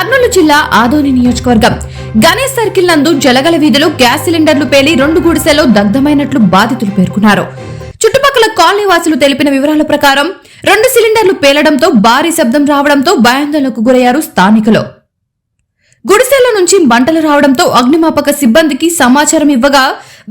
కర్నూలు జిల్లా ఆదోని నియోజకవర్గం. గణేష్ సర్కిల్ నందు జలగల వీధిలో గ్యాస్ సిలిండర్లు పేలి రెండు గుడిసెలో దగ్ధమైనట్లు బాధితులు పేర్కొన్నారు. చుట్టుపక్కల కాలనీ వాసులు తెలిపిన వివరాల ప్రకారం రెండు సిలిండర్లు పేలడంతో భారీ శబ్దం రావడంతో భయాందోళనకు గురయ్యారు స్థానికులు. గుడిసెల నుంచి మంటలు రావడంతో అగ్నిమాపక సిబ్బందికి సమాచారం ఇవ్వగా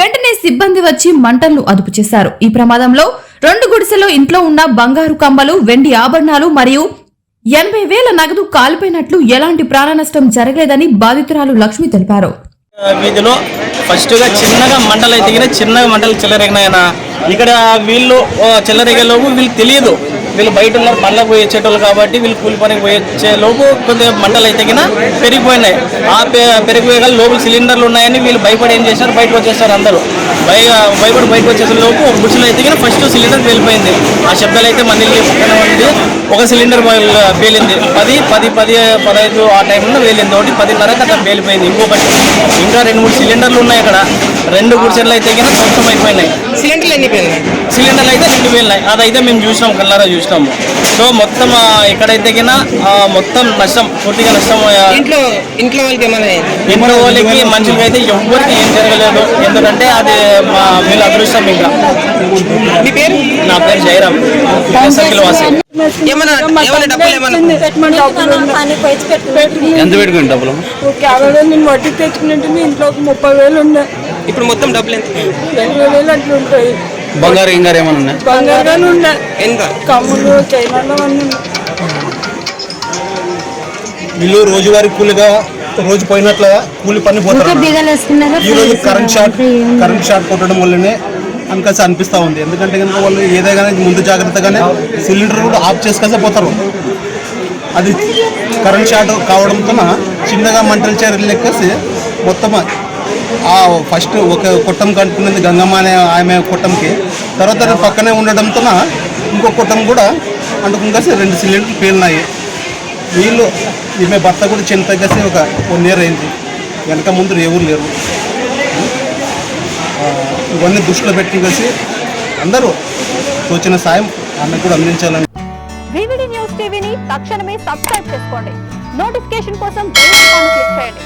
వెంటనే సిబ్బంది వచ్చి మంటలను అదుపు చేశారు. ఈ ప్రమాదంలో రెండు గుడిసెలో ఇంట్లో ఉన్న బంగారు కమ్మలు వెండి ఆభరణాలు మరియు ఎనభై వేల నగదు కాలిపోయినట్లు ఎలాంటి ప్రాణ నష్టం జరగలేదని బాధితురాలు లక్ష్మి తెలిపారు. వీధిలో ఫస్ట్గా చిన్నగా మంటలు అయితే చిన్నగా మంటలు చెల్లరెగినాయన ఇక్కడ వీళ్ళు ఓ వీళ్ళు తెలియదు. వీళ్ళు బయట ఉన్నారు పనులకు పోయేచ్చేటోళ్ళు కాబట్టి వీళ్ళు కూలి పనికి పోయి లోపు కొద్దిగా మంటలు అయితే పెరిగిపోయినాయి. ఆ పెరిగిపోయే లోపల సిలిండర్లు ఉన్నాయని వీళ్ళు భయపడి ఏం చేశారు? బయటకు వచ్చేస్తారు అందరూ. భయ భయపడి బయటకు వచ్చేసిన లోపు ఒక గుడిసెలో అయితే గిన ఫస్ట్ సిలిండర్ పేలిపోయింది. ఆ శబ్దాలు అయితే మంది పక్కన ఒక సిలిండర్ పేలింది. పది పది పది పదహైదు ఆ టైంలో వేలింది ఒకటి పదిన్నరకు అక్కడ పేలిపోయింది. ఇంకొకటి ఇంకా రెండు మూడు సిలిండర్లు ఉన్నాయి అక్కడ. రెండు గుడిసెలు అయితే కింద అయిపోయినాయి. సిలిండర్లు ఎన్ని పోయినాయి? సిలిండర్లు అయితే రెండు వేలున్నాయి అదైతే మేము చూసినాం కల్లారా చూసినాము. సో మొత్తం ఎక్కడైతే కింద మొత్తం నష్టం పూర్తిగా నష్టం ఇంట్లో ఇంట్లో వాళ్ళకి ఏమైనా? ఇంట్లో వాళ్ళకి మనుషులకి అయితే ఎవ్వరికి ఏం జరగలేదు. ఎందుకంటే అది మా వీళ్ళ అదృష్టం ఇంకా. మీ పేరు? నా పేరు జయరామ్ సర్కిల్ వాసి. ఎంత పెట్టుకుని డబ్బులు? కేవలం నేను వడ్డీ తెచ్చుకున్నట్టు ఇంట్లో ఒక ముప్పై వేలు ఉన్నాయి. ఇప్పుడు మొత్తం డబ్బులు ఎంత? ఎనభై వేలు అట్లా ఉంటాయి. బంగారు ఇంగారు ఏమైనా ఉన్నాయి? ఉన్నాయి. ఎంత? కమ్ములు చైనాలు అన్నీ ఉన్నాయి. వీళ్ళు రోజువారీ కూలిగా రోజు పోయినట్ల కూలి పని పోతారు ఈ రోజు కరెంట్ షాట్ కరెంట్ షాట్ కొట్టడం వల్లనే అనికసి అనిపిస్తా ఉంది. ఎందుకంటే కనుక వాళ్ళు ఏదైనా ముందు జాగ్రత్తగానే సిలిండర్ కూడా ఆఫ్ చేసుకొస్తే పోతారు. అది కరెంట్ షాట్ కావడంతో చిన్నగా మంటల చీరలు లెక్కేసి మొత్తం ఫస్ట్ ఒక కుట్టం కంటున్నది గంగమ్మ అనే ఆమె కుట్టంకి. తర్వాత పక్కనే ఉండడంతో ఇంకో కుట్టం కూడా అంటుకుంకేసి రెండు సిలిండర్లు పేలినాయి. వీళ్ళు ఈమె భర్త కూడా చిన్న తగ్గసి ఒక వన్ ఇయర్ అయింది. వెనక ముందు ఎవరు లేరు. ఇవన్నీ దృష్టిలో పెట్టి కలిసి అందరూ తోచిన సాయం ఆమె కూడా అందించాలని. వివిడి న్యూస్ టీవీని తక్షణమే సబ్స్క్రైబ్ చేసుకోండి. నోటిఫికేషన్ కోసం క్లిక్ చేయండి.